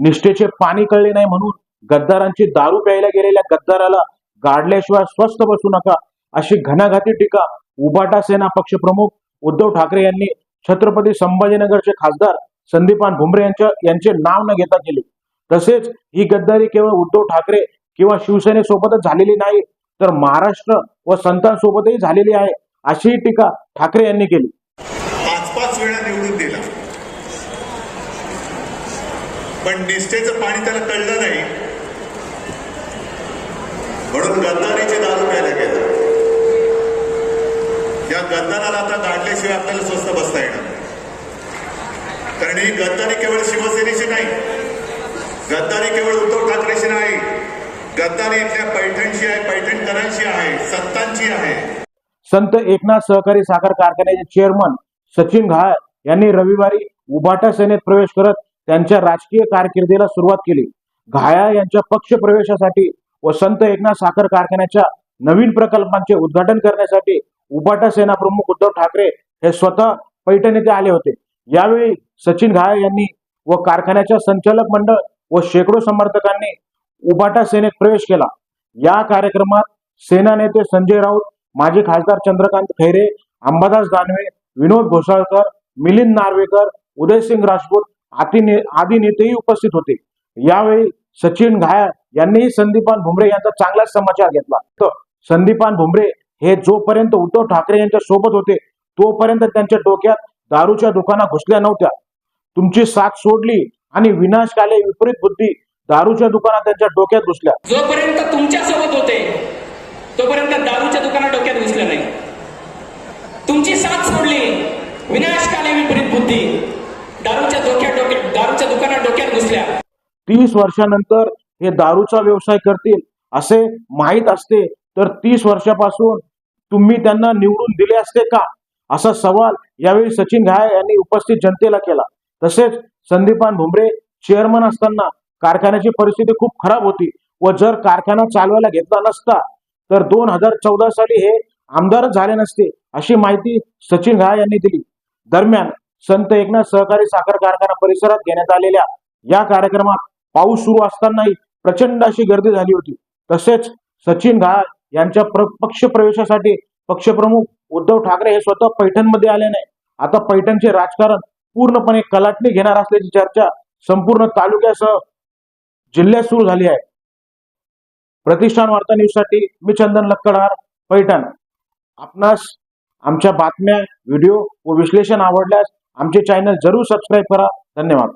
निष्ठेचे पाणी कळले नाही म्हणून गद्दारांची दारू प्यायला गेलेल्या गद्दाराला गाडल्याशिवाय स्वस्थ बसू नका अशी घणाघाती टीका उबाटा सेना पक्षप्रमुख उद्धव ठाकरे यांनी छत्रपती संभाजीनगरचे खासदार संदीपान भुमरे यांच्या यांचे नाव न घेता केले. तसेच ही गद्दारी केवळ उद्धव ठाकरे किंवा शिवसेनेसोबतच झालेली नाही तर महाराष्ट्र व संतांसोबतही झालेली आहे अशी टीका ठाकरे यांनी केली. पाच पाच वेळा निवडून दिला. पण निष्ठेचं पाणी त्याला कळलं नाही. म्हणून गद्दारीचे दारू प्यायला गेला. या गद्दाराला आता गाडल्याशिवाय आपल्याला स्वस्त बसता येणार कारण ही गद्दारी केवळ शिवसेनेची नाही. गद्दारी केवळ उद्धव ठाकरेशी नाही. गद्दारी इथल्या पैठणची आहे पैठणकरांची आहे संतांची आहे. संत एकनाथ सहकारी साखर कारखान्याचे चेअरमन सचिन घाळ यांनी रविवारी उभाटा सेनेत प्रवेश करत त्यांच्या राजकीय कारकिर्दीला सुरुवात केली. घाया यांच्या पक्ष प्रवेशासाठी व संत एकनाथ साखर कारखान्याच्या नवीन प्रकल्पांचे उद्घाटन करण्यासाठी उपाटा सेना प्रमुख उद्धव ठाकरे हे स्वतः पैठण येथे आले होते. यावेळी सचिन घाया यांनी व कारखान्याच्या संचालक मंडळ व शेकडो समर्थकांनी उभाटा सेनेत प्रवेश केला. या कार्यक्रमात सेना नेते संजय राऊत माजी खासदार चंद्रकांत खैरे अंबादास दानवे विनोद घोसाळकर मिलिंद नार्वेकर उदयसिंग राजपूत आदी आदी नेतेही उपस्थित होते. यावेळी सचिन घाया यांनीही संदीपान भुमरे यांचा चांगलाच समाचार घेतला. तर संदीपान भुमरे हे जोपर्यंत उद्धव ठाकरे यांच्या सोबत होते तोपर्यंत त्यांच्या डोक्यात दारूच्या दुकाना घुसल्या नव्हत्या. तुमची साथ सोडली आणि विनाशकाले विपरीत बुद्धी दारूच्या दुकानात त्यांच्या डोक्यात घुसल्या. जोपर्यंत तुमच्यासोबत होते तोपर्यंत दारूच्या दुकानात डोक्यात घुसलं नाही तुमची साथ सोडली विनाशकाली विपरीत बुद्धी दारूच्या डोक्यात डोक्यात दारूच्या दुकानात डोक्यात घुसल्या तीस वर्षानंतर हे दारूचा व्यवसाय करतील असे माहीत असते तर तीस वर्षापासून तुम्ही त्यांना निवडून दिले असते का? असा सवाल यावेळी सचिन घाय यांनी उपस्थित जनतेला केला. तसेच संदीपान भुमरे चेअरमन असताना कारखान्याची परिस्थिती खूप खराब होती व जर कारखाना चालवायला घेतला नसता तर दोन हजार चौदा साली हे आमदारच झाले नसते अशी माहिती सचिन घाय यांनी दिली. दरम्यान संत एकनाथ सहकारी साखर कारखाना परिसरात घेण्यात आलेल्या या कार्यक्रमात पाऊस सुरू असतानाही प्रचंड अशी गर्दी झाली होती. तसेच सचिन घाळ यांच्या पक्ष प्रवेशासाठी पक्षप्रमुख उद्धव ठाकरे हे स्वतः पैठणमध्ये आले नाही. आता पैठणचे राजकारण पूर्णपणे कलाटणी घेणार असल्याची चर्चा संपूर्ण तालुक्यासह जिल्ह्यात सुरू झाली आहे. प्रतिष्ठान वार्ता न्यूजसाठी मी चंदन लक्कडहार पैठण. आपणास आमच्या बातम्या व्हिडिओ व विश्लेषण आवडल्यास आमचे चॅनल जरूर सबस्क्राईब करा. धन्यवाद.